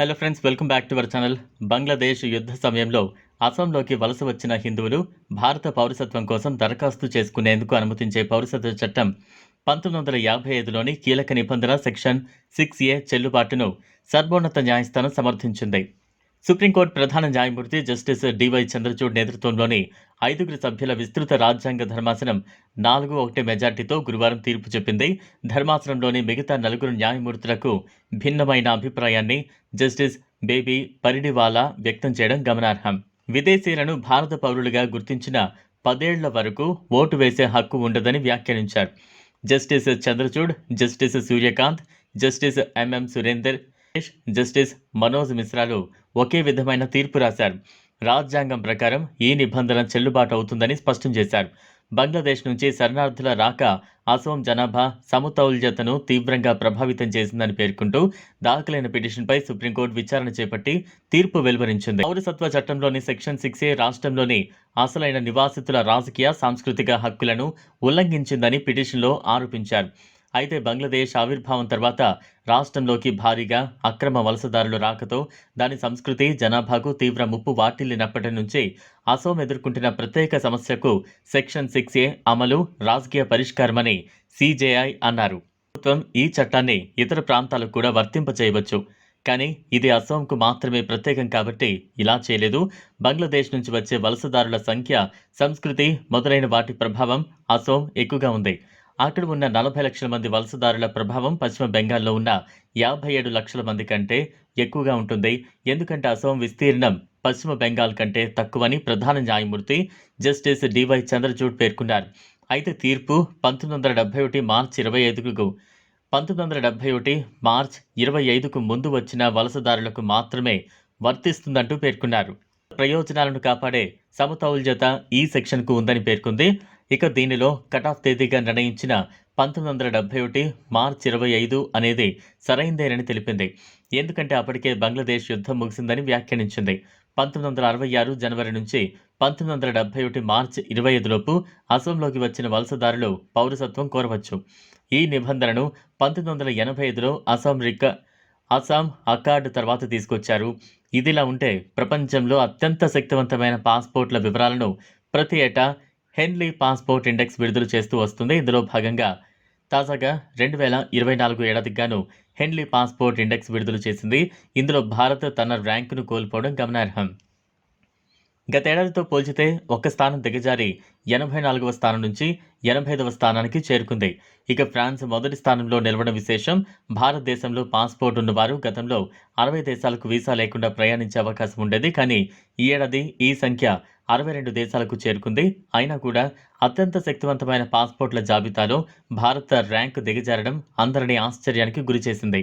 Hello friends welcome back to our channel Bangladesh యుద్ధ సమయంలో అస్సాంలోకి వలస వచ్చిన హిందువులు భారత పౌరసత్వం కోసం దరఖాస్తు చేసుకునేందుకు అనుమతించే పౌరసత్వ చట్టం పంతొమ్మిది వందల యాభై ఐదులోని కీలక నిబంధన సెక్షన్ సిక్స్ ఏ చెల్లుబాటును సర్వోన్నత న్యాయస్థానం సమర్థించింది. సుప్రీంకోర్టు ప్రధాన న్యాయమూర్తి జస్టిస్ డివై చంద్రచూడ్ నేతృత్వంలోని ఐదుగురు సభ్యుల విస్తృత రాజ్యాంగ ధర్మాసనం నాలుగు ఒకటి మెజార్టీతో గురువారం తీర్పు చెప్పింది. ధర్మాసనంలోని మిగతా నలుగురు న్యాయమూర్తులకు భిన్నమైన అభిప్రాయాన్ని జస్టిస్ బేబీ పరిడివాలా వ్యక్తం చేయడం గమనార్హం. విదేశీయులను భారత పౌరులుగా గుర్తించిన పదేళ్ళ వరకు ఓటు వేసే హక్కు ఉండదని వ్యాఖ్యానించారు. Justice Chandrachud justice Surya Kant justice M M Surender justice Manoj మిశ్రాలు ఒకే విధమైన తీర్పు రాశారు. రాజ్యాంగం ప్రకారం ఈ నిబంధన చెల్లుబాటు అవుతుందని స్పష్టం చేశారు. బంగ్లాదేశ్ నుంచి శరణార్థుల రాక అసోం జనాభా సమతౌల్యతను తీవ్రంగా ప్రభావితం చేసిందని పేర్కొంటూ దాఖలైన పిటిషన్పై సుప్రీంకోర్టు విచారణ చేపట్టి తీర్పు వెలువరించింది. పౌరసత్వ చట్టంలోని సెక్షన్ సిక్స్ ఏ రాష్ట్రంలోని అసలైన నివాసితుల రాజకీయ సాంస్కృతిక హక్కులను ఉల్లంఘించిందని పిటిషన్లో ఆరోపించారు. అయితే బంగ్లాదేశ్ ఆవిర్భావం తర్వాత రాష్ట్రంలోకి భారీగా అక్రమ వలసదారులు రాకతో దాని సంస్కృతి జనాభాకు తీవ్ర ముప్పు వాటిల్లినప్పటి నుంచి అసోం ఎదుర్కొంటున్న ప్రత్యేక సమస్యకు సెక్షన్ సిక్స్ ఏ అమలు రాజకీయ పరిష్కారమని సిజేఐ అన్నారు. ప్రభుత్వం ఈ చట్టాన్ని ఇతర ప్రాంతాలకు కూడా వర్తింపచేయవచ్చు. కానీ ఇది అసోంకు మాత్రమే ప్రత్యేకం కాబట్టి ఇలా చేయలేదు. బంగ్లాదేశ్ నుంచి వచ్చే వలసదారుల సంఖ్య సంస్కృతి మొదలైన వాటి ప్రభావం అసోం ఎక్కువగా ఉంది. అక్కడ ఉన్న నలభై లక్షల మంది వలసదారుల ప్రభావం పశ్చిమ బెంగాల్లో ఉన్న యాభై ఏడు లక్షల మంది కంటే ఎక్కువగా ఉంటుంది. ఎందుకంటే అసోం విస్తీర్ణం పశ్చిమ బెంగాల్ కంటే తక్కువని ప్రధాన న్యాయమూర్తి జస్టిస్ డివై చంద్రచూడ్ పేర్కొన్నారు. అయితే తీర్పు పంతొమ్మిది వందల డెబ్బై ఒకటి మార్చి ఇరవై ఐదుకు పంతొమ్మిది వందల డెబ్బై ఒకటి మార్చ్ ఇరవై ఐదుకు ముందు వచ్చిన వలసదారులకు మాత్రమే వర్తిస్తుందంటూ పేర్కొన్నారు. ప్రయోజనాలను కాపాడే సమతౌల్యత ఈ సెక్షన్కు ఉందని పేర్కొంది. ఇక దీనిలో కటాఫ్ తేదీగా నిర్ణయించిన పంతొమ్మిది వందల డెబ్బై ఒకటి మార్చి ఇరవై ఐదు అనేది సరైందేనని తెలిపింది. ఎందుకంటే అప్పటికే బంగ్లాదేశ్ యుద్ధం ముగిసిందని వ్యాఖ్యానించింది. పంతొమ్మిది వందల అరవై ఆరు జనవరి నుంచి పంతొమ్మిది వందల డెబ్బై ఒకటి మార్చి ఇరవై ఐదులోపు అసోంలోకి వచ్చిన వలసదారులు పౌరసత్వం కోరవచ్చు. ఈ నిబంధనను పంతొమ్మిది వందల ఎనభై ఐదులో అసోం రిక్క అస్సాం అకార్డ్ తర్వాత తీసుకొచ్చారు. ఇదిలా ఉంటే ప్రపంచంలో అత్యంత శక్తివంతమైన పాస్పోర్ట్ల వివరాలను ప్రతి ఏటా హెన్లీ పాస్పోర్ట్ ఇండెక్స్ విడుదల చేస్తూ వస్తుంది. ఇందులో భాగంగా తాజాగా రెండు వేల ఇరవై నాలుగు ఏడాదికి గాను హెన్లీ పాస్పోర్ట్ ఇండెక్స్ విడుదల చేసింది. ఇందులో భారత్ తన ర్యాంకును కోల్పోవడం గమనార్హం. గతేడాదితో పోల్చితే ఒక్క స్థానం దిగజారి ఎనభై నాలుగవ స్థానం నుంచి ఎనభై ఐదవ స్థానానికి చేరుకుంది. ఇక ఫ్రాన్స్ మొదటి స్థానంలో నిలవడం విశేషం. భారతదేశంలో పాస్పోర్ట్ ఉన్నవారు గతంలో అరవై దేశాలకు వీసా లేకుండా ప్రయాణించే అవకాశం ఉండేది. కానీ ఈ ఏడాది ఈ సంఖ్య అరవై రెండు దేశాలకు చేరుకుంది. అయినా కూడా అత్యంత శక్తివంతమైన పాస్పోర్ట్ల జాబితాలో భారత ర్యాంకు దిగజారడం అందరినీ ఆశ్చర్యానికి గురిచేసింది.